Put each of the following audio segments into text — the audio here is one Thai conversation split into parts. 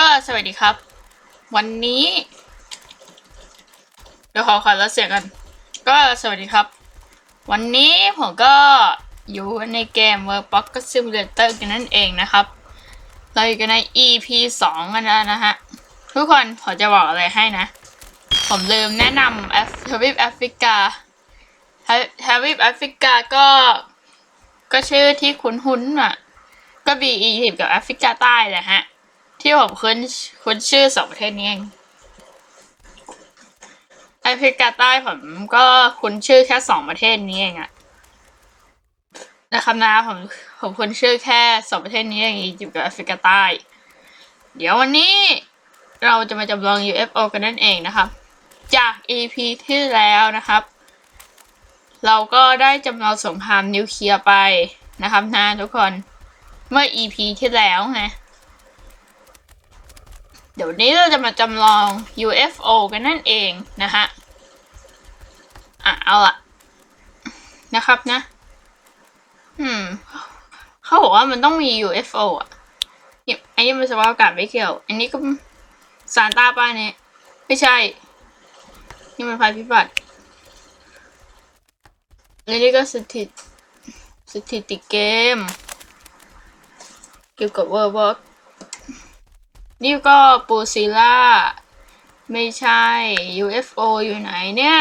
ก็สวัสดีครับ วันนี้ เดี๋ยวขอขอแล้วเสียงกัน ก็สวัสดีครับ วันนี้ผมก็อยู่ในเกม World Box Simulator กันนั่นเองนะครับ เราอยู่กันใน EP 2 กันแล้วนะฮะ ทุกคนผมจะบอกอะไรให้นะ ผมลืมแนะนำแอฟทวีปแอฟริกาทวีปแอฟริกาก็ ก็ชื่อที่คุ้นๆอะ ก็มีอียิปต์กับแอฟริกาใต้แหละฮะ ที่ผมคุ้นคุ้นชื่อสองประเทศนี้เองแอฟริกาใต้ผมก็คุ้นชื่อแค่สองประเทศนี้เองอะนะครับนะผมผมคุ้นชื่อแค่สองประเทศนี้เองอียิปต์กับแอฟริกาใต้ เดี๋ยววันนี้เราจะมาจำลอง UFO กันนั่นเองนะครับ จาก EP ที่แล้วนะครับ เราก็ได้จำลองสงครามนิวเคลียร์ไปนะครับนะทุกคนเมื่อ EP ที่แล้วไง เดี๋ยวนี้เราจะมาจำลอง UFO กันนั่นเองนะฮะ อะ เอาละนะครับนะ อืม เขาบอกว่ามันต้องมี UFO อะ อันนี้มันสภาพอากาศไม่เกี่ยว อันนี้ก็ซานต้าป้าเนี่ย ไม่ใช่ นี่มันภัยพิบัติแล้วนี่ก็สถิตสถิติเกม เกี่ยวกับเวอร์บอ นี่ก็ปูซิล่า ไม่ใช่ UFO อยู่ไหนเนี่ย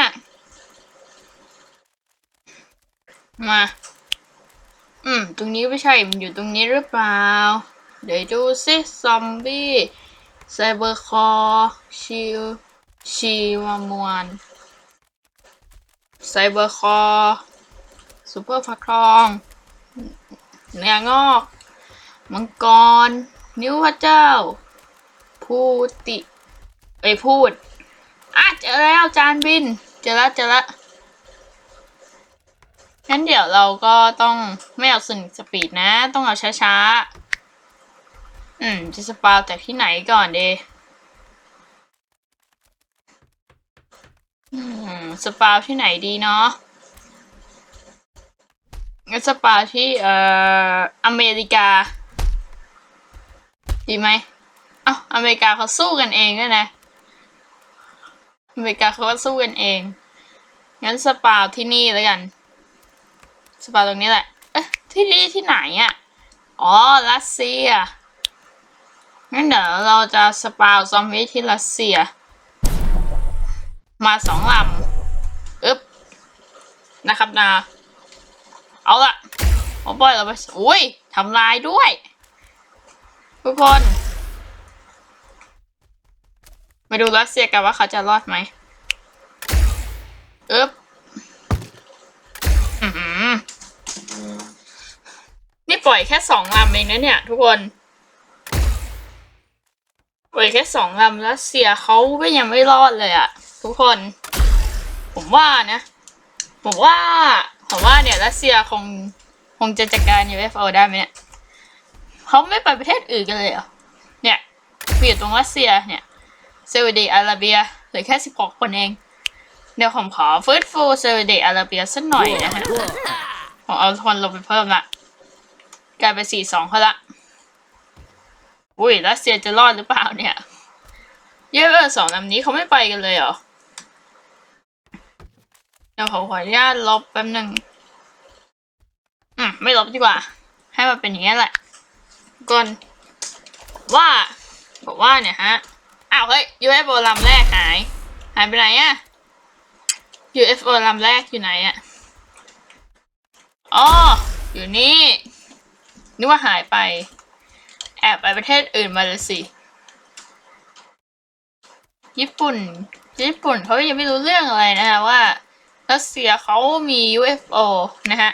มา อืม ตรงนี้ไม่ใช่ มันอยู่ตรงนี้หรือเปล่า เดี๋ยวดูซิซอมบี้ไซเบอร์คอร์ชิวชีวามวนไซเบอร์คอร์ซูเปอร์ฟักทองเนื้องอก มังกร นิ้วพระเจ้า พูติไปพูดอะเจอแล้วจานบิน เจอล้วเจอล้วงั้นเดี๋ยวเราก็ต้องไม่เอาสึนสปีดนะ ต้องเอาช้าๆ อืม จะสปาวจากที่ไหนก่อนเดอืม สปาวที่ไหนดีเนาะงั้นสปาวที่เอ่ออเมริกา ดีไหม อ้าอเมริกาเขาสู้กันเองด้วยนะ อเมริกาเขาก็สู้กันเอง งั้นสปาวที่นี่แล้วกัน สปาวตรงนี้แหละ เอ๊ะที่นี่ที่ไหนอะ่ะ อ๋อ รัสเซีย งั้นเดี๋ยวเราจะสปาวซอมบี้ที่รัสเซีย มาสองลำ อึ๊บ นะครับนะเอาละผมปล่อยเราไปอุ้ยทำลายด้วย ทุกคน มาดูรัสเซียกันว่าเขาจะรอดไหมเอ๊บนี่ปล่อยแค่สองลำเองนะเนี่ย ทุกคน ปล่อยแค่สองลำรัสเซียเขาก็ยังไม่รอดเลยอะทุกคน ผมว่านะ ผมว่า ผมว่าเนี่ยรัสเซียคงคงจะจัดการ UFO ได้ไหมเนี่ยเขาไม่ไปประเทศอื่นกันเลยเหรอเนี่ยมีอยู่ตรงรัสเซียเนี่ย ซาอุดิอาระเบียเหลือแค่สิบหกคนเอง เดี๋ยวผมขอฟื้นฟูซาอุดิอาระเบียสักหน่อยนะฮะผมเอาคนลงไปเพิ่มละกลายเป็นสี่สองเขาละอุ้ยรัสเซียจะรอดหรือเปล่าเนี่ยเยอะสองลำนี้เขาไม่ไปกันเลยเหรอเดี๋ยวผมขออนุญาตลบแป๊บหนึ่งอืมไม่ลบดีกว่า ให้มันเป็นอย่างนี้แหละก่อนว่าบอกว่าเนี่ยฮะ อ้าวเฮ้ย UFO ลำแรกหาย หายไปไหนอะ UFO ลำแรกอยู่ไหนอะอ๋ออยู่นี่นึกว่าหายไป แอบไปประเทศอื่นมาเลยสิญี่ปุ่น ญี่ปุ่นเขายังไม่รู้เรื่องอะไรนะฮะว่ารัสเซียเขามี UFO นะฮะ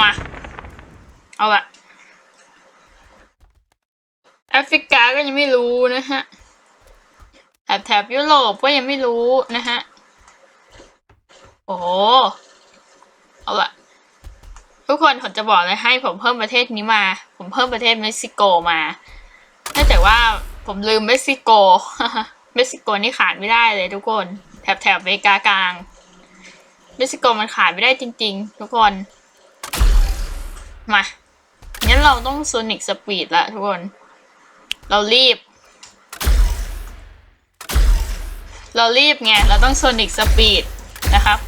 มา เอาละ แอฟริกาก็ยังไม่รู้นะฮะแถบแถบยุโรปก็ยังไม่รู้นะฮะ โอ้เอาละทุกคนผมจะบอกเลยให้ผมเพิ่มประเทศนี้มา ผมเพิ่มประเทศเม็กซิโกมาเนื่องจากว่าผมลืมเม็กซิโก เม็กซิโกนี่ขาดไม่ได้เลยทุกคน แถบแถบอเมริกากลาง เม็กซิโกมันขาดไม่ได้จริง ๆ ทุกคน มา งั้นเราต้องโซนิกสปีดละทุกคน เรารีบ เรารีบไง เราต้องโซนิกสปีดนะครับ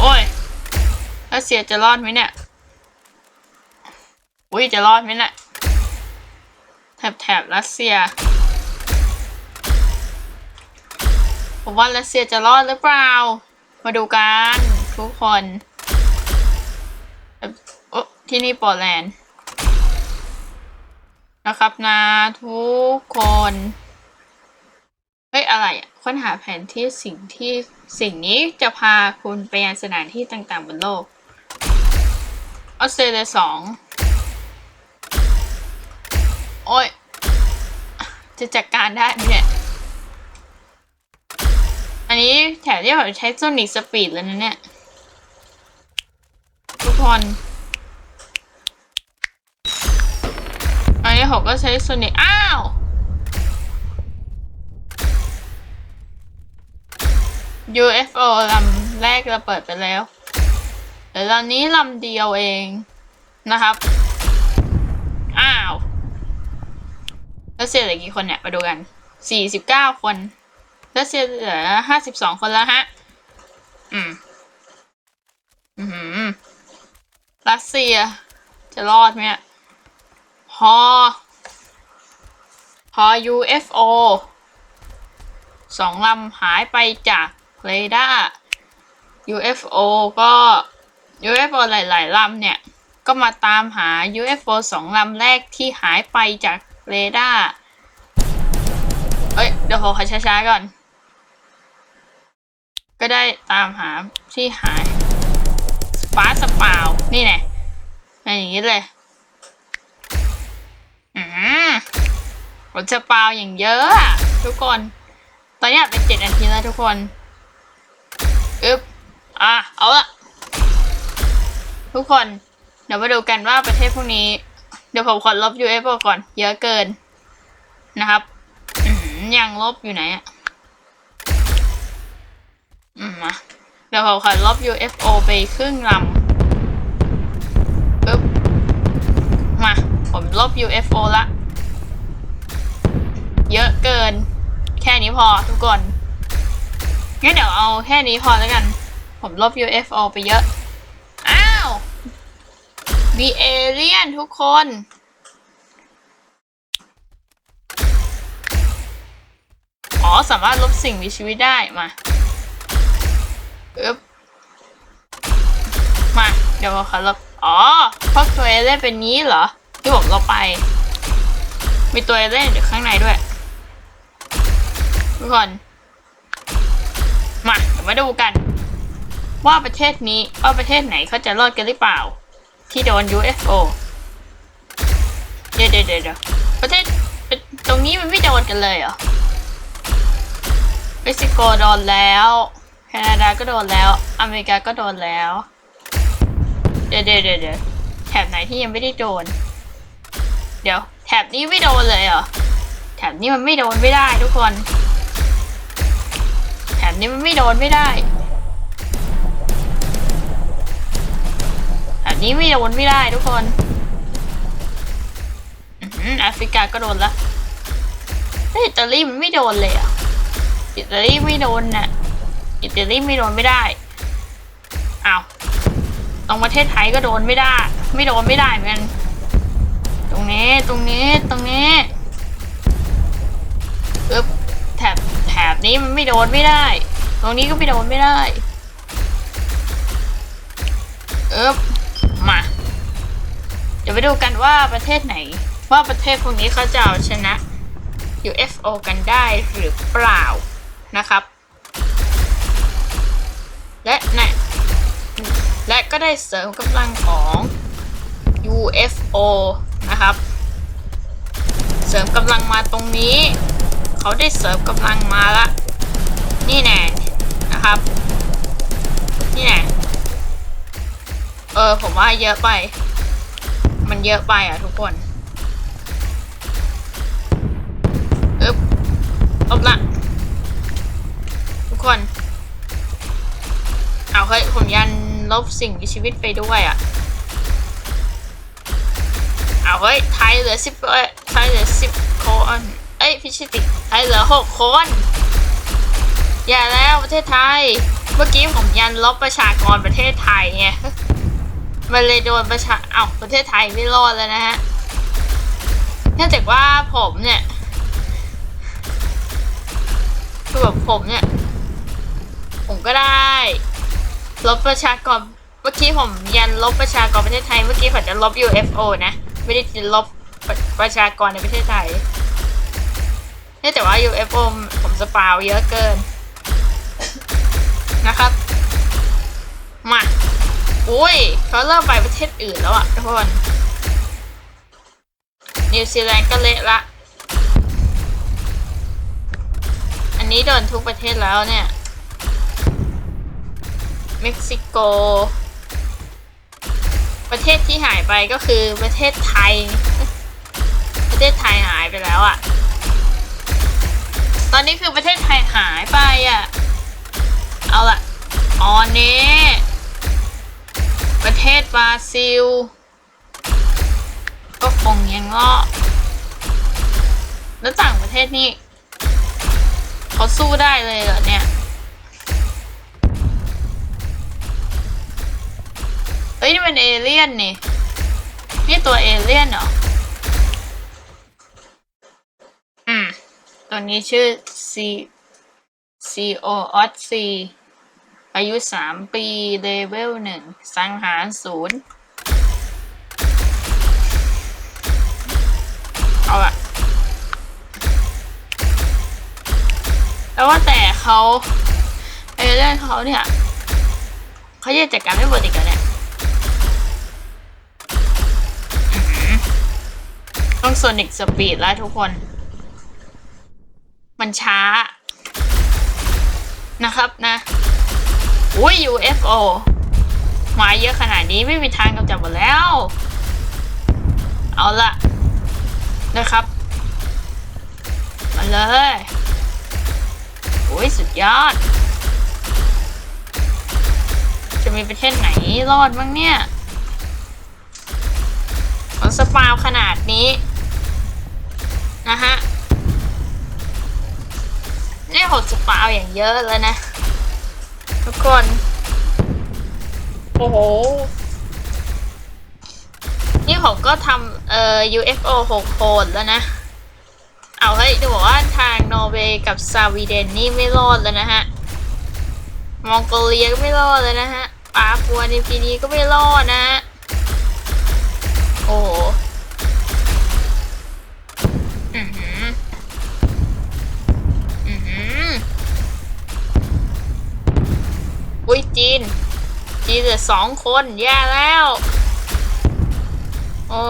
โอ้ยรัสเซียจะรอดไหมเนี่ย อุ้ยจะรอดไหมเนี่ยแถบแถบรัสเซีย ผมว่ารัสเซียจะรอดหรือเปล่า มาดูกันทุกคน โอ้ที่นี่โปอร์แลนด์ นะครับนะทุกคนเฮ้ยอะไรอะค้นหาแผนที่สิ่งที่สิ่งนี้จะพาคุณไปยังสถานที่ต่างๆบนโลกออสเตรเลียสองโอ้ย จะจัดการได้เนี่ย อันนี้แถวที่ผมใช้โซนิกสปีดแล้วนะเนี่ย ทุกคน อันนี้ผมก็ใช้โซนิกอ้าว UFO ลำแรกเราเปิดไปแล้วเดี๋ยวลำนี้ลำเดียวเองนะครับ อ้าว แล้วเสียเหลือกี่คนเนี่ย มาดูกัน สี่สิบเก้าคน แล้วเสียเหลือห้าสิบสองคนแล้วฮะ อืม อืมรัสเซียจะรอดไหมเนี่ ยพอพอ UFO สองลำหายไปจากเรดาร์ UFO ก็ UFO หลาย ๆลำเนี่ย ก็มาตามหา UFO สองลำแรกที่หายไปจากเรดาร์ เอ้ย เดี๋ยวผมขอช้า ๆ ก่อน ก็ได้ตามหาที่หาย ฟ้าสปาว นี่แน่เป็นอย่างนี้เลย อืมผลสปล่าอย่างเยอะทุกคน ตอนนี้เป็นเจ็ดนาทีแล้วทุกคนอึ๊บอะเอาละทุกคน เดี๋ยวมาดูกันว่าประเทศพวกนี้ เดี๋ยวผมขอลบ UFO ก่อน เยอะเกินนะครับยังลบอยู่ไหนอะอืมมาเดี๋ยวผมขอลบ UFO ไปครึ่งลำ ผมลบ UFO ละ เยอะเกิน แค่นี้พอทุกคนงั้นเดี๋ยวเอาแค่นี้พอแล้วกัน ผมลบ UFO ไปเยอะ อ้าว มีเอเลี่ยนทุกคนอ๋อสามารถลบสิ่งมีชีวิตได้มาอึ๊บมา เดี๋ยวขอลบ อ๋อพวกตัวเอเล่นเป็นนี้เหรอ ที่ผมลบไป มีตัวเล่นอยู่ข้างในด้วย ทุกคน มาเดี๋ยวมาดูกัน ว่าประเทศนี้ว่าประเทศไหนเขาจะรอดกันหรือเปล่า ที่โดน UFO เดี๋ยวเดี๋ยวเดี๋ยวประเทศตรงนี้มันไม่โดนกันเลยเหรอเม็กซิโกโดนแล้ว แคนาดาก็โดนแล้ว อเมริกาก็โดนแล้ว เดี๋ยวเดี๋ยวเดี๋ยวเดี๋ยวแถบไหนที่ยังไม่ได้โดน เดี๋ยว แถบนี้ไม่โดนเลยเหรอ แถบนี้มันไม่โดนไม่ได้ทุกคน แถบนี้มันไม่โดนไม่ได้ แถบนี้ไม่โดนไม่ได้ทุกคนอแอฟริกาก็โดนละแต่อิตาลีมันไม่โดนเลยอะ อิตาลีไม่โดนน่ะ อิตาลีไม่โดนไม่ได้อ้าวตรงประเทศไทยก็โดนไม่ได้ ไม่โดนไม่ได้เหมือนกัน รงนี้ตรงนี้ตรงนี้เอ๊บแถบแถบนี้มันไม่โดนไม่ได้ ตรงนี้ก็ไม่โดนไม่ได้เอ๊บมา เดี๋ยวไปดูกันว่าประเทศไหน ว่าประเทศพวกนี้เขาจะเอาชนะ UFO กันได้หรือเปล่านะครับ และนะและก็ได้เสริมกำลังของ UFO นะครับ เสริมกำลังมาตรงนี้ เขาได้เสริมกำลังมาละ นี่แน่นะครับ นี่แน่เออผมว่าเยอะไป มันเยอะไปอะทุกคนอึ๊บลบละ ทุกคน เอาเฮ้ยผมยันลบสิ่งมีชีวิตไปด้วยอะ เอาเฮ้ไทยเหลือสิบเอไทยเหลือสิบคนเอ้ยพิชิติไทยเหลือหกคน อย่าแล้วประเทศไทย เมื่อกี้ผมยันลบประชากรประเทศไทยไงมันเลยโดนประชาเอ้าประเทศไทยไม่รอดแล้วนะฮะเนื่องจากว่าผมเนี่ยคือแบบผมเนี่ย ผมก็ได้ ลบประชากร เมื่อกี้ผมยันลบประชากรประเทศไทย เมื่อกี้ผมจะลบ UFO นะ ไม่ได้จะลบประประชากรในประเทศไทยเนื่องจากว่า UFO ผมสปาวเยอะเกิน นะครับ มาอุ้ยเขาเริ่มไปประเทศอื่นแล้วอะทุกคน นิวซีแลนด์ก็เละละ อันนี้โดนทุกประเทศแล้วเนี่ย เม็กซิโก ประเทศที่หายไปก็คือประเทศไทย ประเทศไทยหายไปแล้วอะตอนนี้คือประเทศไทยหายไปอะเอาละออนนี้ประเทศบราซิล ก็คงยังงอแล้วต่างประเทศนี่เขาสู้ได้เลยเหรอเนี่ย เฮ้ยนี่มันเอเลี่ยนนี่ นี่ตัวเอเลี่ยนเหรอ อืม ตัวนี้ชื่อ C C O O C อายุสามปีเลเวลหนึ่ง สังหารศูนย์เอาละแล้วว่าแต่เขาเอเลี่ยนเขาเนี่ย เขาจะจัดการไม่หมดอีกแล้วเนี่ย ต้องโซนิกสปีดแล้วทุกคน มันช้า นะครับนะ อุ้ย UFO มาเยอะขนาดนี้ไม่มีทางกำจัดหมดแล้ว เอาละนะครับ มาเลยโอ้ยสุดยอด จะมีประเทศไหนรอดบ้างเนี่ยของสปาวขนาดนี้ นะฮะนี่หดสปาวอย่างเยอะแล้วนะ ทุกคน โอ้โห นี่ผมก็ทำเอ่อ UFO 6โคดแล้วนะ เอาให้ดูบอกว่าทางนอร์เวย์กับสวีเดนนี่ไม่รอดแล้วนะฮะ มองโกเลียก็ไม่รอดเลยนะฮะปาปัวในปีนี้ก็ไม่รอดนะฮะโอ้โห สองคนแย่แล้ว โอ้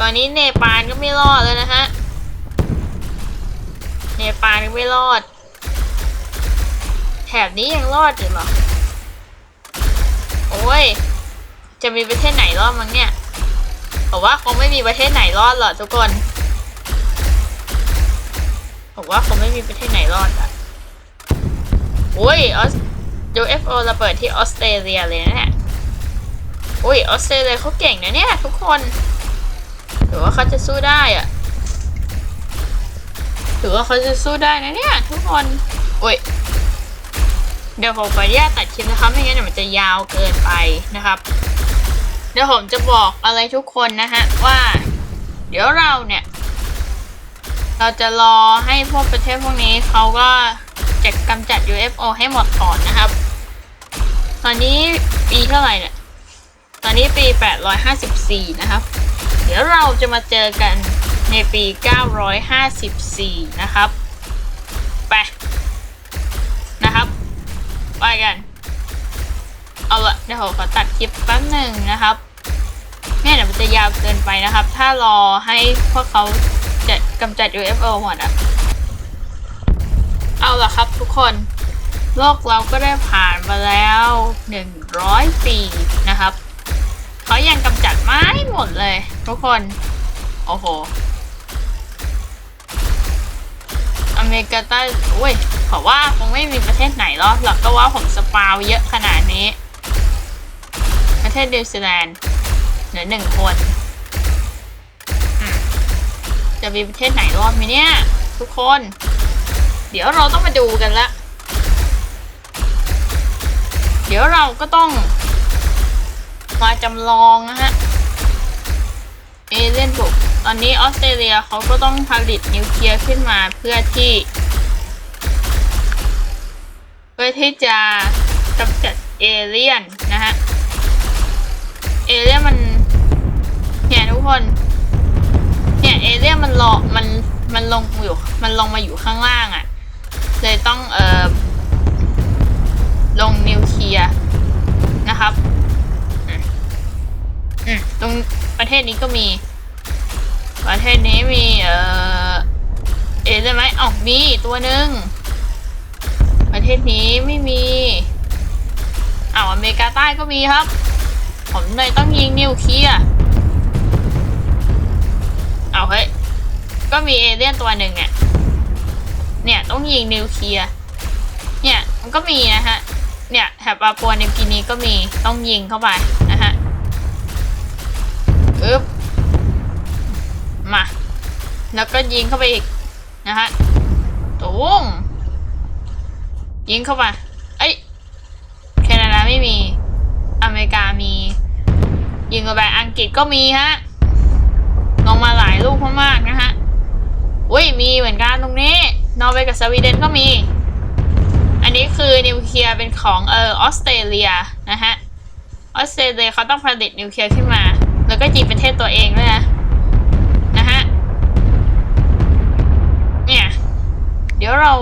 ตอนนี้เนปาลก็ไม่รอดแล้วนะฮะ เนปาลก็ไม่รอด แถบนี้ยังรอดอยู่หรอ โอ้ย จะมีประเทศไหนรอดมั้งเนี่ยผมว่าคงไม่มีประเทศไหนรอดหรอกทุกคนผมว่าคงไม่มีประเทศไหนรอดอะโอ้ยออส UFO ระเบิดที่ออสเตรเลียเลยนะเนี่ยโอ้ยออสเตรเลียเขาเก่งนะเนี่ยทุกคนถือว่าเขาจะสู้ได้อะถือว่าเขาจะสู้ได้นะเนี่ยทุกคนโอ้ยเดี๋ยวผมขออนุญาตตัดคลิปนะครับไม่งั้นเดี๋ยวมันจะยาวเกินไปนะครับ เดี๋ยวผมจะบอกอะไรทุกคนนะฮะว่า เดี๋ยวเราเนี่ย เราจะรอให้พวกประเทศพวกนี้เขาก็จะกำจัด UFO ให้หมดก่อนนะครับ ตอนนี้ปีเท่าไหร่เนี่ย ตอนนี้ปี 854 นะครับ เดี๋ยวเราจะมาเจอกันในปี 954 นะครับ ไป นะครับ ไปกัน เอาละเดี๋ยวผมขอตัดคลิปแป๊บหนึ่งนะครับเนี่ยเดี๋ยวมันจะยาวเกินไปนะครับ ถ้ารอให้พวกเขาจะกำจัด UFO หมดอะเอาละครับทุกคน โลกเราก็ได้ผ่านมาแล้ว 100 ปีนะครับ เขายังกำจัดไม่หมดเลย ทุกคน โอ้โห อเมริกาใต้อุ้ยเพราะว่าคงไม่มีประเทศไหนหรอกหรอกก็ว่าผมสปาวเยอะขนาดนี้ ประเทศนิวซีแลนด์เหลือหนึ่งคน จะมีประเทศไหนรอดไหมเนี่ย ทุกคน เดี๋ยวเราต้องมาดูกันละ ดี๋ยวเราก็ต้อง มาจำลองนะฮะ เอเลี่ยนบุกตอนนี้ออสเตรเลียเขาก็ต้องผลิตนิวเคลียร์ขึ้นมาเพื่อที่ เพื่อที่จะกำจัดเอเลี่ยนนะฮะ เอเลี่ยนมันเนี่ยทุกคน เนี่ยเอเลี่ยนมันรอมันมันลงอยู่มันลงมาอยู่ข้างล่างอะ่ะ เลยต้องเอ่อลงนิว เคลียนะครับอืมตรงประเทศนี้ก็มี ประเทศนี้มีเออเอเลี่ยนไหมอ๋อมีตัวหนึ่งประเทศนี้ไม่มีอ้าวอเมริกาใต้ก็มีครับ ผมเลยต้องยิงนิวเคลียร์เอาเฮ้ยก็มีเอเลี่ยนตัวหนึ่งเนี่ยเนี่ยต้องยิงนิวเคลียร์เนี่ยมันก็มีนะฮะ เนี่ยแถบปาปัวนิวกินีก็มีต้องยิงเข้าไปนะฮะอึ๊บมา แล้วก็ยิงเข้าไปอีกนะฮะตุ้งยิงเข้าไปเอ้ยแคนาดาไม่มี อเมริกามี ยิงเข้าไปอังกฤษก็มีฮะลงมาหลายลูกมากๆนะฮะอุ้ยมีเหมือนกันตรงนี้ นอร์เวย์กับสวีเดนก็มี นนี้คือนิวเคลียร์เป็นของเออออสเตรเลียนะฮะ ออสเตรเลียเขาต้องผลิตนิวเคลียร์ขึ้นมา แล้วก็ยิงประเทศตัวเองด้วยนะ นะฮะ เนี่ย เดี๋ยวเรา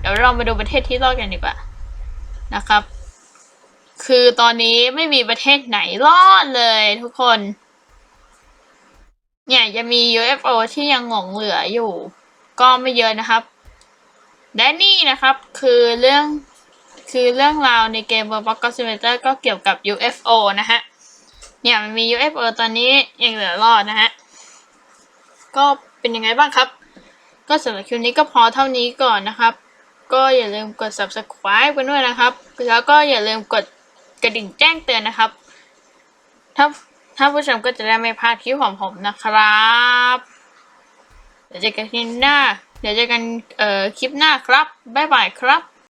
เดี๋ยวเรามาดูประเทศที่รอดกันดีกว่า นะครับ คือตอนนี้ไม่มีประเทศไหนรอดเลยทุกคน เนี่ยยังมี UFO ที่ยังหงเหลืออยู่ ก็ไม่เยอะนะครับ และนี่นะครับคือเรื่องคือเรื่องราวในเกม Roblox g o d Simulator ก็เกี่ยวกับ UFO นะฮะ เนี่ยมันมี UFO ตอนนี้ยังเหลือรอดนะฮะ ก็เป็นยังไงบ้างครับ ก็สำหรับคลิปนี้ก็พอเท่านี้ก่อนนะครับ ก็อย่าลืมกด subscribe กันด้วยนะครับ แล้วก็อย่าลืมกดกระดิ่งแจ้งเตือนนะครับ ถ้าถ้าผู้ชมก็จะได้ไม่พลาดคลิปของผมนะครับ เดี๋ยวเจอกันคลิปหน้า เดี๋ยวเจอกันเอ่อคลิปหน้าครับ บ๊ายบายครับ